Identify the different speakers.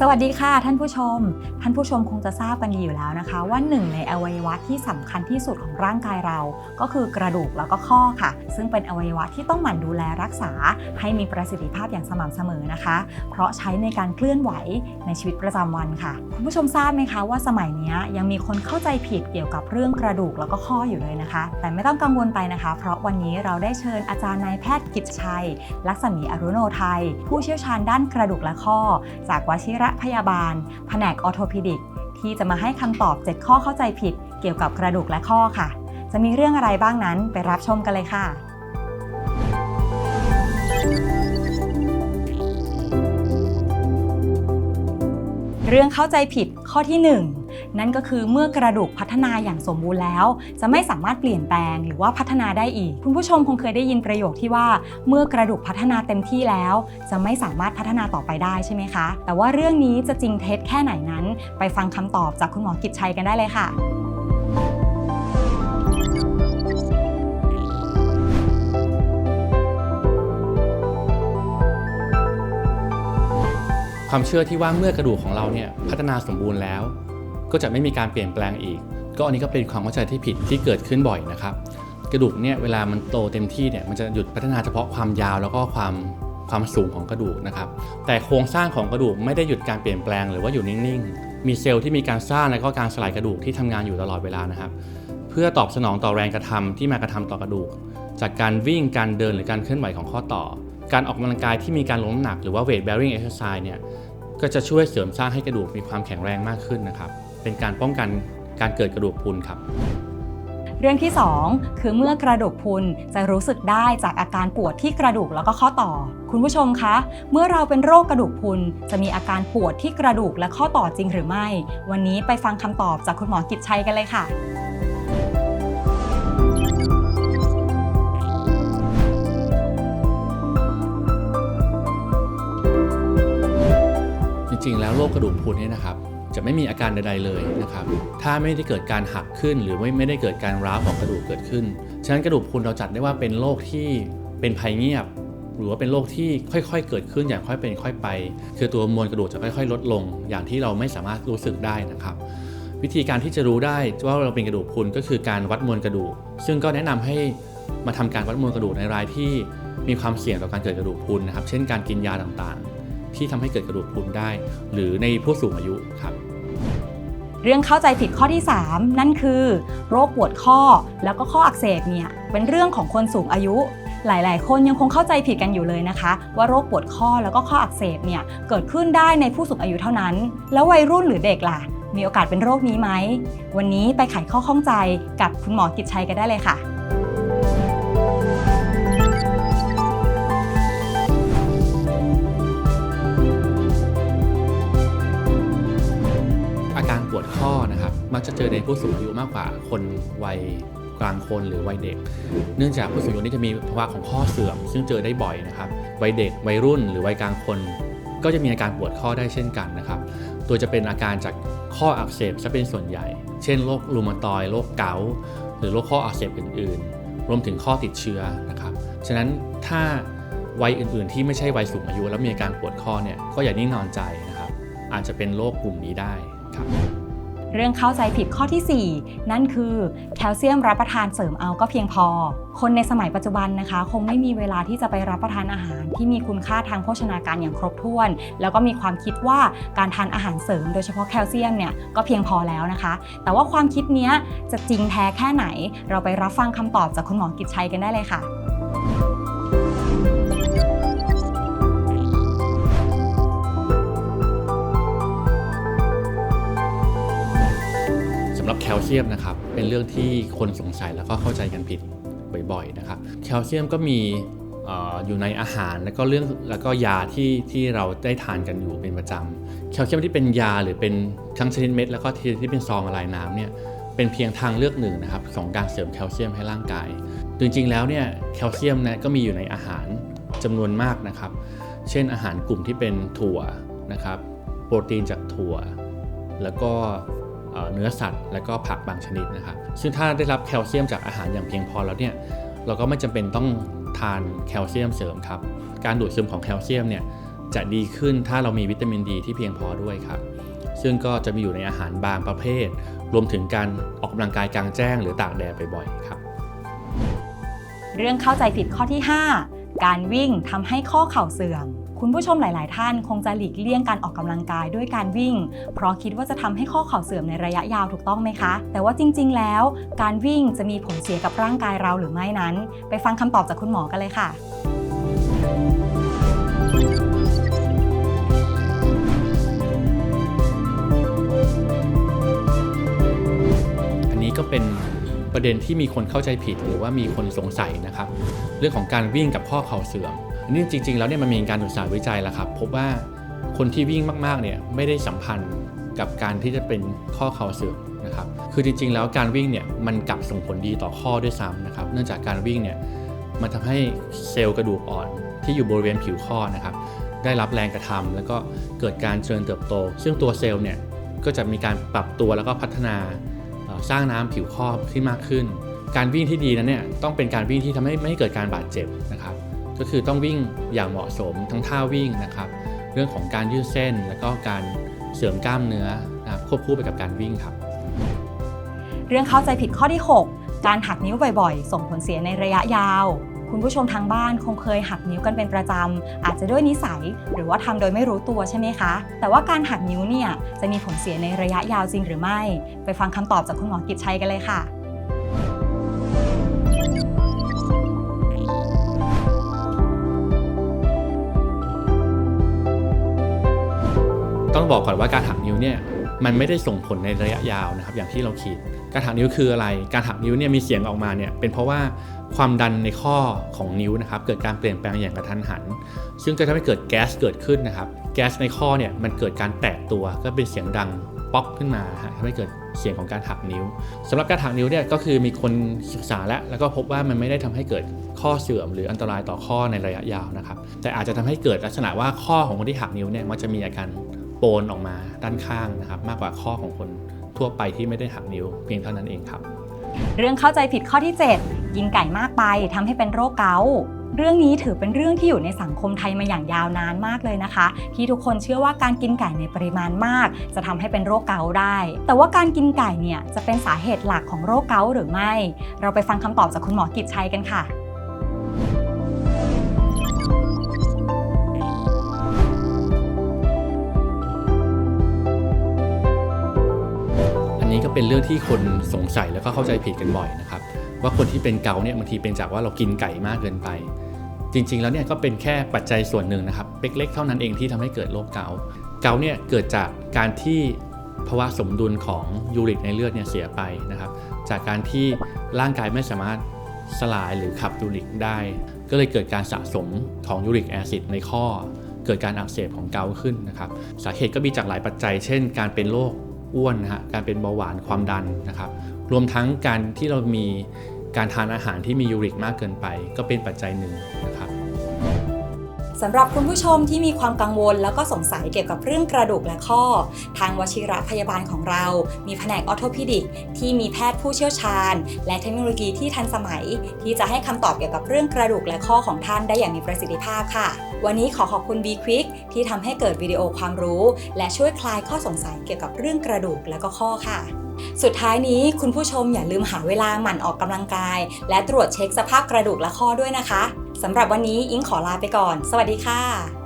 Speaker 1: สวัสดีค่ะท่านผู้ชม ท่านผู้ชมคงจะทราบกันดีอยู่แล้วนะคะ ว่าหนึ่งในอวัยวะที่สำคัญที่สุดของร่างกายเรา ก็คือกระดูกแล้วก็ข้อค่ะ ซึ่งเป็นอวัยวะที่ต้องหมั่นดูแลรักษา ให้มีประสิทธิภาพอย่างสม่ำเสมอนะคะ เพราะใช้ในการเคลื่อนไหวในชีวิตประจำวันค่ะคุณผู้ชมทราบไหมคะว่าสมัยนี้ยังมีคนเข้าใจผิดเกี่ยวกับเรื่องกระดูกแล้วก็ข้ออยู่เลยนะคะ แต่ไม่ต้องกังวลไปนะคะ เพราะวันนี้เราได้เชิญอาจารย์นายแพทย์กิจชัย ลักษมีอรุโนไทย ผู้เชี่ยวชาญด้านกระดูกและข้อ จากวชิระพยาบาล แผนกออโทพิดิก ที่จะมาให้คำตอบ 7 ข้อเข้าใจผิด เกี่ยวกับกระดูกและข้อค่ะ จะมีเรื่องอะไรบ้างนั้นไปรับชมกันเลยค่ะเรื่องเข้าใจผิดข้อที่ 1 นั่นก็คือเมื่อกระดูกพัฒนาอย่างสมบูรณ์แล้ว จะไม่สามารถเปลี่ยนแปลงหรือว่าพัฒนาได้อีก คุณผู้ชมคงเคยได้ยินประโยคที่ว่า เมื่อกระดูกพัฒนาเต็มที่แล้ว จะไม่สามารถพัฒนาต่อไปได้ใช่ไหมคะ แต่ว่าเรื่องนี้จะจริงเท็จแค่ไหนนั้น ไปฟังคำตอบจากคุณหมอกิจชัยกันได้เลยค่ะ
Speaker 2: ความเชื่อที่ว่าเมื่อกระดูกของเราเนี่ยพัฒนาสมบูรณ์แล้ว ก็จะไม่มีการเปลี่ยนแปลงอีก ก็อันนี้ก็เป็นความเข้าใจที่ผิดที่เกิดขึ้นบ่อยนะครับกระดูกเนี่ยเวลามันโตเต็มที่เนี่ยมันจะหยุดพัฒนาเฉพาะความยาวแล้วก็ความความสูงของกระดูกนะครับ แต่โครงสร้างของกระดูกไม่ได้หยุดการเปลี่ยนแปลงหรือว่าอยู่นิ่งๆ มีเซลล์ที่มีการสร้างและก็การสลายกระดูกที่ทำงานอยู่ตลอดเวลานะครับ เพื่อตอบสนองต่อแรงกระทำที่มากระทำต่อกระดูก จากการวิ่งการเดินหรือการเคลื่อนไหวของข้อต่อ การออกกำลังกายที่มีการลงน้ำหนักหรือว่า weight bearing exercise เนี่ยก็จะช่วยเสริมสร้างให้กระดูกมีความแข็งแรงมากขึ้นนะครับ เป็นการป้องกันการเกิดกระดูกพรุนครับ
Speaker 1: เรื่องที่ 2 คือเมื่อกระดูกพรุนจะรู้สึกได้จากอาการปวดที่กระดูกแล้วก็ข้อต่อ คุณผู้ชมคะ เมื่อเราเป็นโรคกระดูกพรุนจะมีอาการปวดที่กระดูกและข้อต่อจริงหรือไม่ วันนี้ไปฟังคำตอบจากคุณหมอกิจชัยกันเลยค่ะ
Speaker 2: จริงๆแล้วโรคกระดูกพรุนเนี่ยนะครับ จะไม่มีอาการใดๆเลยนะครับ ถ้าไม่ได้เกิดการหักขึ้นหรือไม่ไม่ได้เกิดการร้าวของกระดูกเกิดขึ้น ฉะนั้นกระดูกพรุนเราจัดได้ว่าเป็นโรคที่เป็นภัยเงียบ หรือว่าเป็นโรคที่ค่อยๆ เกิดขึ้นอย่างค่อยเป็นค่อยไป คือตัวมวลกระดูกจะค่อยๆ ลดลง อย่างที่เราไม่สามารถรู้สึกได้นะครับ วิธีการที่จะรู้ได้ว่าเราเป็นกระดูกพรุนก็คือการวัดมวลกระดูก ซึ่งก็แนะนำให้มาทำการวัดมวลกระดูกในรายที่มีความเสี่ยงต่อการเกิดกระดูกพรุนนะครับ เช่นการกินยาต่างๆ ที่ทำให้เกิดกระดูกพรุนได้ หรือในผู้สูงอายุครับ
Speaker 1: เรื่องเข้าใจผิดข้อที่ 3 นั่นคือ โรคปวดข้อแล้วก็ข้ออักเสบเนี่ยเป็นเรื่องของคนสูงอายุ หลาย ๆ คนยังคงเข้าใจผิดกันอยู่เลยนะคะ ว่าโรคปวดข้อแล้วก็ข้ออักเสบเนี่ยเกิดขึ้นได้ในผู้สูงอายุเท่านั้น แล้ววัยรุ่นหรือเด็กล่ะ มีโอกาสเป็นโรคนี้ไหม วันนี้ไปไขข้อข้องใจกับคุณหมอกิจชัยกันได้เลยค่ะ
Speaker 2: วดข้อนะครับ มักจะเจอในผู้สูงอายุมากกว่าคนวัยกลางคนหรือวัยเด็ก เนื่องจากผู้สูงอายุนี่จะมีภาวะของข้อเสื่อม ซึ่งเจอได้บ่อยนะครับ วัยเด็ก วัยรุ่น หรือวัยกลางคน ก็จะมีอาการปวดข้อได้เช่นกันนะครับโดยจะเป็นอาการจากข้ออักเสบซะเป็นส่วนใหญ่ เช่นโรครูมาตอยโรคเกาต์หรือโรคข้ออักเสบอื่น ๆ รวมถึงข้อติดเชื้อนะครับ ฉะนั้นถ้าวัยอื่น ๆ ที่ไม่ใช่วัยสูงอายุ แล้วมีอาการปวดข้อเนี่ย ก็อย่านิ่งนอนใจนะครับ อาจจะเป็นโรคกลุ่มนี้ได้ครับ
Speaker 1: เรื่องเข้าใจผิดข้อที่ 4 นั่นคือแคลเซียมรับประทานเสริมเอาก็เพียงพอ คนในสมัยปัจจุบันนะคะ คงไม่มีเวลาที่จะไปรับประทานอาหาร ที่มีคุณค่าทางโภชนาการอย่างครบถ้วน แล้วก็มีความคิดว่าการทานอาหารเสริม โดยเฉพาะแคลเซียมเนี่ยก็เพียงพอแล้วนะคะ แต่ว่าความคิดนี้จะจริงแท้แค่ไหน เราไปรับฟังคำตอบจากคุณหมอกิจชัยกันได้เลยค่ะำ
Speaker 2: หรับแคลเซียมนะครับเป็นเรื่องที่คนสงสัยแล้วก็เข้าใจกันผิดบ่อยๆนะครับแคลเซียมก็มีอยู่ในอาหารแล้วก็เรื่องแล้วก็ยาที่ที่เราได้ทานกันอยู่เป็นประจำแคลเซียมที่เป็นยาหรือเป็นทั้งชนิดเม็ดแล้วก็ที่ที่เป็นซองละลายน้ำเนี่ยเป็นเพียงทางเลือกหนึ่งนะครับของการเสริมแคลเซียมให้ร่างกาย จริงๆแล้วเนี่ยแคลเซียมเนี่ยก็มีอยู่ในอาหารจำนวนมากนะครับ เช่นอาหารกลุ่มที่เป็นถั่วนะครับ โปรตีนจากถั่ว แล้วก็ เนื้อสัตว์ และก็ผักบางชนิดนะครับ ซึ่งถ้าได้รับแคลเซียมจากอาหารอย่างเพียงพอแล้วเนี่ยเราก็ไม่จำเป็นต้องทานแคลเซียมเสริมครับ การดูดซึมของแคลเซียมเนี่ยจะดีขึ้นถ้าเรามีวิตามินดีที่เพียงพอด้วยครับ ซึ่งก็จะมีอยู่ในอาหารบางประเภท รวมถึงการออกกำลังกายกลางแจ้งหรือตากแดดบ่อยๆครับ
Speaker 1: เรื่องเข้าใจผิดข้อที่ 5 การวิ่งทำให้ข้อเข่าเสื่อม คุณผู้ชมหลาย ๆ ท่านคงจะหลีกเลี่ยงการออกกำลังกายด้วยการวิ่ง เพราะคิดว่าจะทำให้ข้อเข่าเสื่อมในระยะยาวถูกต้องไหมคะ แต่ว่าจริง ๆ แล้ว การวิ่งจะมีผลเสียกับร่างกายเราหรือไม่นั้น ไปฟังคำตอบจากคุณหมอกันเลยค่ะ
Speaker 2: อันนี้ก็เป็นประเด็นที่มีคนเข้าใจผิดหรือว่ามีคนสงสัยนะครับ เรื่องของการวิ่งกับข้อเข่าเสื่อม นนี้จริง ๆ แล้วเนี่ยมันมีการศึกษาวิจัยแล้วครับพบว่าคนที่วิ่งมากๆเนี่ยไม่ได้สัมพันธ์กับการที่จะเป็นข้อเข่าเสื่อมนะครับคือจริง ๆ แล้วการวิ่งเนี่ยมันกลับส่งผลดีต่อข้อด้วยซ้ำนะครับ เนื่องจากการวิ่งเนี่ยมันทำให้เซลล์กระดูกอ่อนที่อยู่บริเวณผิวข้อนะครับได้รับแรงกระทำแล้วก็เกิดการเจริญเติบโต ซึ่งตัวเซลล์เนี่ยก็จะมีการปรับตัวแล้วก็พัฒนาสร้างน้ำผิวข้อที่มากขึ้น การวิ่งที่ดีนั้นเนี่ยต้องเป็นการวิ่งที่ทำให้ไม่เกิดการบาดเจ็บนะครับ ก็คือต้องวิ่งอย่างเหมาะสมทั้งท่าวิ่งนะครับ เรื่องของการยืดเส้น แล้วก็การเสริมกล้ามเนื้อนะควบคู่ไปกับการวิ่งครับ
Speaker 1: เรื่องเข้าใจผิดข้อที่ 6 การหักนิ้วบ่อยๆ ส่งผลเสียในระยะยาว คุณผู้ชมทางบ้านคงเคยหักนิ้วกันเป็นประจำ อาจจะด้วยนิสัย หรือว่าทำโดยไม่รู้ตัวใช่ไหมคะ แต่ว่าการหักนิ้วเนี่ยจะมีผลเสียในระยะยาวจริงหรือไม่ ไปฟังคำตอบจากคุณหมอกิจชัยกันเลยค่ะ
Speaker 2: บอกก่อนว่าการหักนิ้วเนี่ยมันไม่ได้ส่งผลในระยะยาวนะครับ อย่างที่เราคิด การหักนิ้วคืออะไร การหักนิ้วเนี่ยมีเสียงออกมาเนี่ยเป็นเพราะว่าความดันในข้อของนิ้วนะครับ เกิดการเปลี่ยนแปลงอย่างกระทันหัน ซึ่งจะทำให้เกิดแก๊สเกิดขึ้นนะครับ แก๊สในข้อเนี่ยมันเกิดการแตกตัวก็เป็นเสียงดังป๊อกขึ้นมาฮะทำให้เกิดเสียงของการหักนิ้วสำหรับการหักนิ้วเนี่ยก็คือมีคนศึกษาแล้วแล้วก็พบว่ามันไม่ได้ทำให้เกิดข้อเสื่อมหรืออันตรายต่อข้อในระยะยาวนะครับ แต่อาจจะทำให้เกิดลักษณะว่าข้อของคนที่หักนิ้วเนี่ยมันจะมีอาการ ปนออกมาด้านข้างนะครับ มากกว่าข้อของคนทั่วไปที่ไม่ได้หักนิ้วเพียงเท่านั้นเองครับ
Speaker 1: เรื่องเข้าใจผิดข้อที่ 7 กินไก่มากไปทำให้เป็นโรคเกาต์เรื่องนี้ถือเป็นเรื่องที่อยู่ในสังคมไทยมาอย่างยาวนานมากเลยนะคะ ที่ทุกคนเชื่อว่าการกินไก่ในปริมาณมาก จะทำให้เป็นโรคเกาต์ได้ แต่ว่าการกินไก่เนี่ยจะเป็นสาเหตุหลักของโรคเกาต์หรือไม่ เราไปฟังคำตอบจากคุณหมอกิจชัยกันค่ะ
Speaker 2: นี้ก็เป็นเรื่องที่คนสงสัยแล้วก็เข้าใจผิดกันบ่อยนะครับ ว่าคนที่เป็นเกาเนี่ยบางทีเป็นจากว่าเรากินไก่มากเกินไป จริง ๆ แล้วเนี่ยก็เป็นแค่ปัจจัยส่วนหนึ่งนะครับเล็กๆเท่านั้นเองที่ทำให้เกิดโรคเกาต์เกาเนี่ยเกิดจากการที่ภาวะสมดุลของยูริกในเลือดเนี่ยเสียไปนะครับ จากการที่ร่างกายไม่สามารถสลายหรือขับยูริกได้ ก็เลยเกิดการสะสมของยูริกแอซิดในข้อ เกิดการอักเสบของเกาขึ้นนะครับ สาเหตุก็มีจากหลายปัจจัย เช่น การเป็นโรค อ้วนนะฮะการเป็นเบาหวานความดันนะครับ รวมทั้งการที่เรามีการทานอาหารที่มียูริกมากเกินไป ก็เป็นปัจจัยหนึ่งนะครับ
Speaker 1: สำหรับคุณผู้ชมที่มีความกังวลแล้วก็สงสัยเกี่ยวกับเรื่องกระดูกและข้อ ทางวชิระพยาบาลของเรา มีแผนกออโทพิดิกที่มีแพทย์ผู้เชี่ยวชาญ และเทคโนโลยีที่ทันสมัย ที่จะให้คำตอบเกี่ยวกับเรื่องกระดูกและข้อของท่านได้อย่างมีประสิทธิภาพค่ะ วันนี้ขอขอบคุณ B Quick ที่ทำให้เกิดวิดีโอความรู้ และช่วยคลายข้อสงสัยเกี่ยวกับเรื่องกระดูกและก็ข้อค่ะสุดท้ายนี้คุณผู้ชมอย่าลืมหาเวลาหมั่นออกกำลังกาย และตรวจเช็คสภาพกระดูกและข้อด้วยนะคะ สำหรับวันนี้อิงขอลาไปก่อน สวัสดีค่ะ